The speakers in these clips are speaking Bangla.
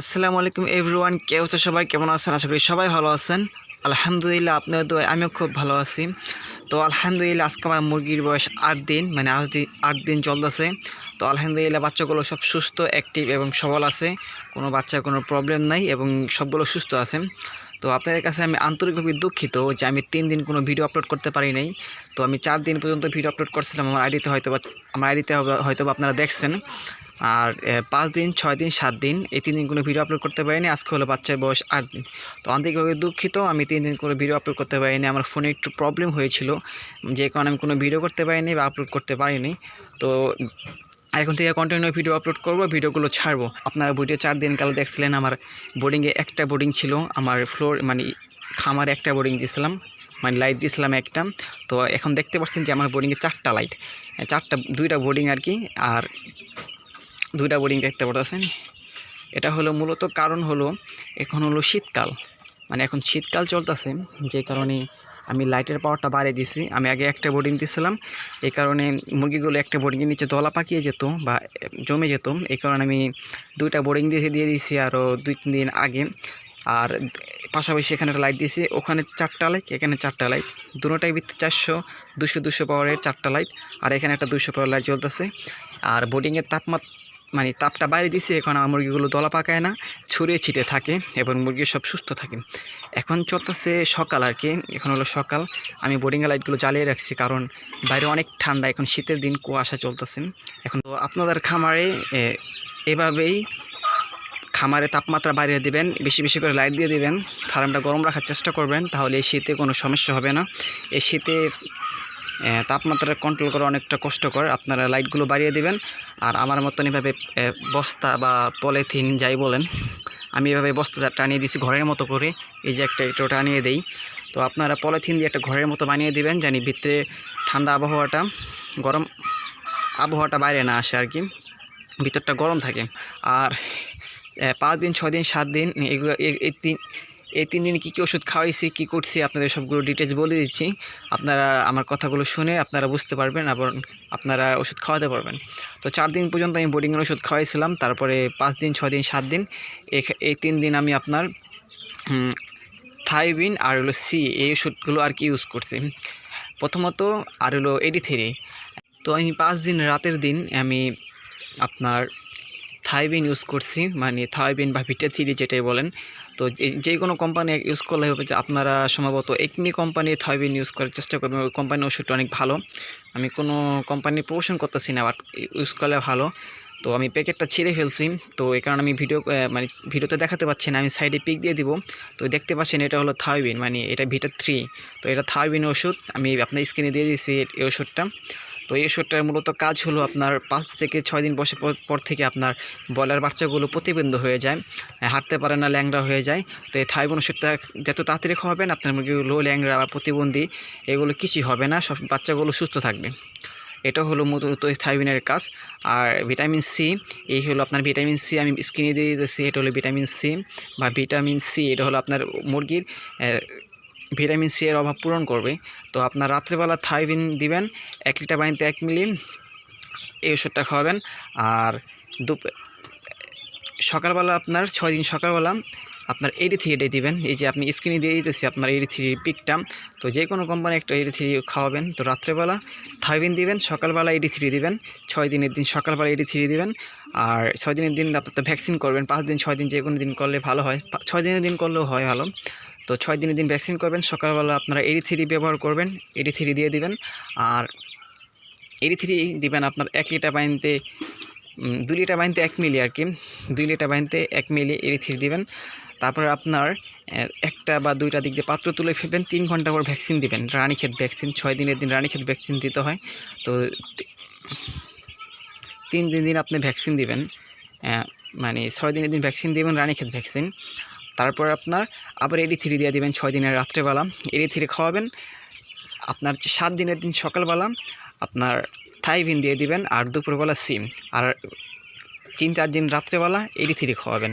আসসালামু আলাইকুম এভরিওয়ান, কে হচ্ছে সবাই? কেমন আছেন? আশা করি সবাই ভালো আছেন। আলহামদুলিল্লাহ আপনার দোয়া আমিও খুব ভালো আছি। তো আলহামদুলিল্লাহ, আজকে আমার মুরগির বয়স আট দিন মানে আট দিন আট দিন চলতেছে। তো আলহামদুলিল্লাহ বাচ্চাগুলো সব সুস্থ অ্যাক্টিভ এবং সবল আছে। কোনো বাচ্চার কোনো প্রবলেম নাই এবং সবগুলো সুস্থ আছে। তো আপনাদের কাছে আমি আন্তরিকভাবে দুঃখিত যে আমি তিন দিন কোনো ভিডিও আপলোড করতে পারি নাই। তো আমি চার দিন পর্যন্ত ভিডিও আপলোড করছিলাম, আমার আইডিতে হয়তো আমার আইডিতে হয়তো আপনারা দেখছেন। আর পাঁচ দিন, ছয় দিন, সাত দিন এই তিন দিন কোনো ভিডিও আপলোড করতে পারিনি, আজকে হলো বাচ্চার বয়স আট দিন। তো আন্তরিকভাবে দুঃখিত, আমি তিন দিন কোনো ভিডিও আপলোড করতে পারিনি, আমার ফোনে একটু প্রবলেম হয়েছিল। যে কারণে আমি কোনো ভিডিও করতে পারিনি বা আপলোড করতে পারিনি। তো এখন থেকে কন্টিনিউ ভিডিও আপলোড করব ভিডিওগুলো ছাড়বো। আপনারা ভিডিও চার দিন কাল দেখছিলেন, আমার বোর্ডিংয়ে একটা বোর্ডিং ছিল, আমার ফ্লোর মানে খামারে একটা বোর্ডিং দিয়েছিলাম মানে লাইট দিয়েছিলাম একটা। তো এখন দেখতে পাচ্ছেন যে আমার বোর্ডিংয়ে চারটা লাইট চারটা, দুইটা বোর্ডিং আর কি, আর দুইটা বোর্ডিং দেখতে পাচ্ছেন। এটা হলো মূলত কারণ হলো, এখন হলো শীতকাল। মানে এখন শীতকাল চলতেছে, যে কারণে আমি লাইটের পাওয়ারটা বাড়িয়ে দিয়েছি আমি আগে একটা বোর্ডিং দিয়েছিলাম এই কারণে মুরগিগুলো একটা বোর্ডিংয়ের নিচে দলা পাকিয়ে যেত বা জমে যেত। এই কারণে আমি দুইটা বোর্ডিং দিয়ে দিয়ে দিয়েছি আরও দুই, তিন দিন আগে। আর পাশাপাশি এখানে লাইট দিয়েছি ওখানে চারটা লাইট এখানে চারটা লাইট দুটোটাই ভিত্তি চারশো, দুশো দুশো পাওয়ারের চারটা লাইট আর এখানে একটা দুশো পাওয়ার লাইট জ্বলতেছে। আর বোর্ডিংয়ের তাপমাত্রা মানে তাপটা বাইরে দিছে, এখন আমার মুরগিগুলো দলা পাকায় না ছড়িয়ে ছিটে থাকে এবং মুরগি সব সুস্থ থাকে। এখন চলতেছে সকাল আর কি, এখন হলো সকাল। আমি বোর্ডিংয়ে লাইটগুলো জ্বালিয়ে রাখছি কারণ বাইরে অনেক ঠান্ডা, এখন শীতের দিন কুয়াশা চলতেছে। এখন তো আপনাদের খামারে এভাবেই খামারে তাপমাত্রা বাড়িয়ে দিবেন, বেশি বেশি করে লাইট দিয়ে দিবেন, ফার্মটা গরম রাখার চেষ্টা করবেন, তাহলে এই শীতে কোনো সমস্যা হবে না। এই শীতে তাপমাত্রা কন্ট্রোল করা অনেকটা কষ্টকর। আপনারা লাইটগুলো বাড়িয়ে দিবেন। আর আমার মতন এভাবে বস্তা বা পলিথিন যাই বলেন, আমি এভাবে বস্তা টানিয়ে দিছি ঘরের মতো করে। এই যে একটা একটু টানিয়ে দেই। তো আপনারা পলিথিন দিয়ে একটা ঘরের মতো বানিয়ে দিবেন, জানি ভিতরে ঠান্ডা আবহাওয়াটা, গরম আবহাওয়াটা বাইরে না আসে আর কি ভিতরটা গরম থাকে। আর পাঁচ দিন, ছয় দিন, সাত দিন, এগুলো এই তিন এই তিন দিন কী কী ওষুধ খাওয়াইছি, কী করছি, আপনাদের সবগুলো ডিটেলস বলে দিচ্ছি। আপনারা আমার কথাগুলো শুনে আপনারা বুঝতে পারবেন এবং আপনারা ওষুধ খাওয়াতে পারবেন। তো চার দিন পর্যন্ত আমি বোর্ডিংয়ের ওষুধ খাওয়াইছিলাম, তারপরে পাঁচ দিন, ছয় দিন, সাত দিন। এই তিন দিন আমি আপনার থাইবিন আর হলো সি, এই ওষুধগুলো আর কি ইউজ করছি। প্রথমত আর হলো এডি থ্রি তো আমি পাঁচ দিন রাতের দিন আমি আপনার থাইবিন ইউজ করছি মানে থাইবিন বা ভিটা থ্রি যেটাই বলেন তো যে- কোনো কোম্পানি ইউজ করলে হবে যে আপনারা সম্ভবত একমি কোম্পানির থাইবিন ইউজ করার চেষ্টা করবেন। ওই কোম্পানির ওষুধটা অনেক ভালো। আমি কোনো কোম্পানির প্রমোশন করতেছি না বাট ইউজ করলে ভালো। তো আমি প্যাকেটটা ছিঁড়ে ফেলছি। তো এই কারণে আমি ভিডিও মানে ভিডিওতে দেখাতে পাচ্ছি না। আমি সাইডে পিক দিয়ে দিব। তো দেখতে পাচ্ছেন এটা হলো থাইবিন মানে এটা ভিটা থ্রি তো এটা থাইবিন ওষুধ। আমি আপনার স্ক্রিনে দিয়ে দিয়েছি এই ওষুধটা। তো এই ওষুধটার মূলত কাজ হলো আপনার পাঁচ থেকে ছয় দিন বসে পর- থেকে আপনার বয়লার বাচ্চাগুলো প্রতিবন্ধ হয়ে যায়, হাঁটতে পারে না, ল্যাংড়া হয়ে যায়। তো এই থাইবিন ওষুধটা যত তাড়াতাড়ি খাওয়াবেন, আপনার মুরগিগুলো ল্যাংড়া বা প্রতিবন্ধী এগুলো কিছুই হবে না, সব বাচ্চাগুলো সুস্থ থাকবে। এটা হলো মূলত থাইবিনের কাজ। আর ভিটামিন সি, এই হলো আপনার ভিটামিন সি আমি স্ক্রিনে দিয়ে দিতেছি, এটা হলো ভিটামিন সি বা ভিটামিন সি, এটা হলো আপনার মুরগির ভিটামিন সি এর অভাব পূরণ করবে। তো আপনার রাত্রেবেলা থাইবিন দিবেন, এক লিটার পানিতে এক মিলি এই ওষুধটা খাওয়াবেন। আর দুপ সকালবেলা আপনার ছয় দিন সকালবেলা আপনার এইটি থ্রি ডে দিবেন। এই যে আপনি স্ক্রিনে দিয়ে দিতেছি আপনার এইটি থ্রি পিকটা তো যে কোনো কোম্পানি একটা এইটি থ্রি খাওয়াবেন। তো রাত্রেবেলা থাইবিন দিবেন, সকালবেলা এইটি থ্রি দিবেন। ছয় দিনের দিন সকালবেলা এইটি থ্রি দিবেন। আর ছয় দিনের দিন আপনার তো ভ্যাকসিন করবেন। পাঁচ দিন, ছয় দিন যে কোনো দিন করলে ভালো হয়। ছয় দিনের দিন করলেও হয় ভালো। তো ছয় দিনের দিন ভ্যাকসিন করবেন। সকালবেলা আপনারা এইটি থ্রি ব্যবহার করবেন এইটি থ্রি দিয়ে দিবেন। আর এইটি থ্রি দিবেন আপনার এক লিটার উম, দুই লিটার পানিতে এক মিলি আর কি। দুই লিটার পানিতে এক মিলি এইটি থ্রি দিবেন। তারপরে আপনার একটা বা দুইটা দিক দিয়ে পাত্র তুলে ফেলবেন। তিন ঘণ্টা পর ভ্যাকসিন দিবেন রানীক্ষেত ভ্যাকসিন। ছয় দিনের দিন রানীক্ষেত ভ্যাকসিন দিতে হয়। তো তিন দিন দিন আপনি ভ্যাকসিন দিবেন। মানে ছয় দিনের দিন ভ্যাকসিন দিবেন রানীক্ষেত ভ্যাকসিন। তারপর আপনার আবার এডি থ্রি দিয়ে দিবেন ছয় দিনের রাত্রেবেলা। এডি থ্রি খাওয়াবেন, আপনার সাত দিনের দিন সকালবেলা আপনার থাইভিন দিয়ে দিবেন আর দুপুরবেলা সিম। আর তিন চার দিন রাত্রেবেলা এডি থ্রি খাওয়াবেন।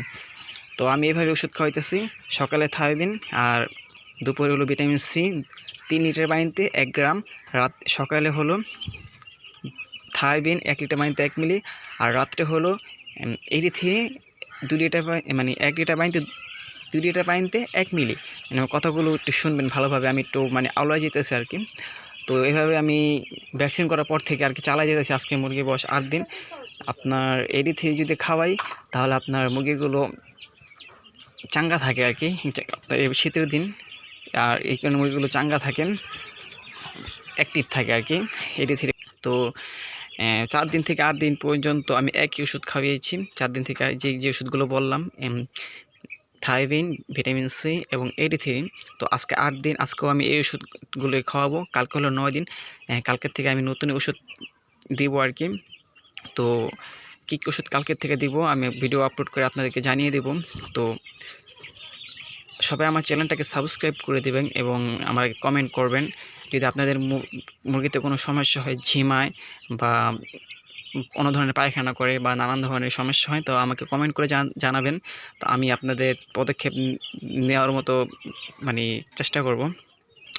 তো আমি এভাবে ওষুধ খাওয়াইতেছি, সকালে থাইবিন আর দুপুরে হলো ভিটামিন সি। তিন লিটার পানিতে এক গ্রাম, রাত সকালে হলো থাইবিন এক লিটার পানিতে এক মিলি আর রাত্রে হলো এডি থ্রি দু লিটার মানে এক লিটার পানিতে দুই লিটার পানিতে এক মিলি। মানে কথাগুলো একটু শুনবেন ভালোভাবে, আমি একটু মানে আওলায় যেতেছি আর কি। তো এইভাবে আমি ভ্যাকসিন করার পর থেকে আর কি চালাই যেতেছি আজকে মুরগির বয়স আট দিন। আপনার এডি থেকে যদি খাওয়াই, তাহলে আপনার মুরগিগুলো চাঙ্গা থাকে আর কি। শীতের দিন, আর এই কারণে মুরগিগুলো চাঙ্গা থাকেন অ্যাক্টিভ থাকে আর কি এডি থেকে। তো চার দিন থেকে আট দিন পর্যন্ত আমি একই ওষুধ খাওয়িয়েছি চার দিন থেকে যে যে ওষুধগুলো বললাম এম, থাইরিন ভিটামিন সি এবং এডিথিরিন। তো আজকে আট দিন আজকেও আমি এই ওষুধগুলো খাওয়াবো। কালকে হলো নয় দিন। আহ, কালকের থেকে আমি নতুন ওষুধ দিব আর কি। তো কী কী ওষুধ কালকের থেকে দিব আমি ভিডিও আপলোড করে আপনাদেরকে জানিয়ে দেব। তো সবাই আমার চ্যানেলটাকে সাবস্ক্রাইব করে দেবেন এবং আমাকে কমেন্ট করবেন। যদি আপনাদের মুরগিতে কোনো সমস্যা হয় ঝিমায় বা অন্য ধরনের পায়খানা করে বা নানান ধরনের সমস্যা হয়, তো আমাকে কমেন্ট করে জানাবেন। তো আমি আপনাদের পদক্ষেপ নেওয়ার মতো মানে চেষ্টা করব।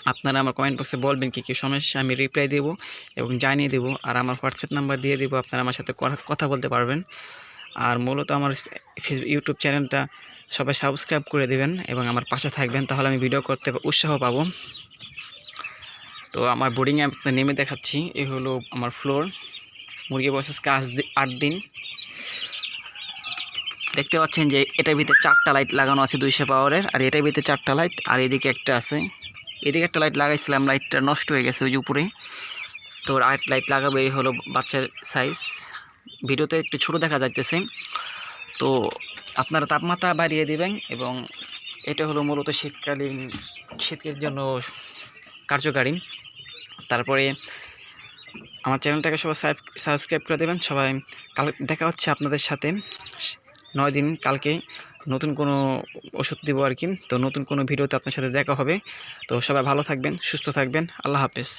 আপনারা আমার কমেন্ট বক্সে বলবেন কী কী সমস্যা, আমি রিপ্লাই দেব এবং জানিয়ে দেব। আর আমার হোয়াটসঅ্যাপ নাম্বার দিয়ে দেবো, আপনারা আমার সাথে কথা- বলতে পারবেন। আর মূলত আমার ইউটিউব চ্যানেলটা সবাই সাবস্ক্রাইব করে দেবেন এবং আমার পাশে থাকবেন, তাহলে আমি ভিডিও করতে উৎসাহ পাবো। তো আমার বোর্ডিংয়ে নেমে দেখাচ্ছি এই হলো আমার ফ্লোর মুরগি বয়স আজকে আজ আট দিন। দেখতে পাচ্ছেন যে এটার ভিতরে চারটা লাইট লাগানো আছে দুইশো পাওয়ারের আর এটার ভিতরে চারটা লাইট আর এদিকে একটা আছে। এদিকে একটা লাইট লাগাইছিলাম লাইটটা নষ্ট হয়ে গেছে ওই যে উপরে। তো আট লাইট লাগাবে, এই হলো বাচ্চার সাইজ ভিডিওতে একটু ছোট দেখা যাইতেছে। তো আপনারা তাপমাত্রা বাড়িয়ে দিবেন এবং এটা হলো মূলত শীতকালীন, শীতের জন্য কার্যকারী। তারপরে আমার চ্যানেলটাকে সবাই সাবস্ক্রাইব করে দেবেন। সবাই কাল দেখা হচ্ছে আপনাদের সাথে। নয় দিন, কালকে নতুন কোনো ওষুধ দেবো আর কি। তো নতুন কোনো ভিডিওতে আপনার সাথে দেখা হবে। তো সবাই ভালো থাকবেন, সুস্থ থাকবেন। আল্লাহ হাফেজ।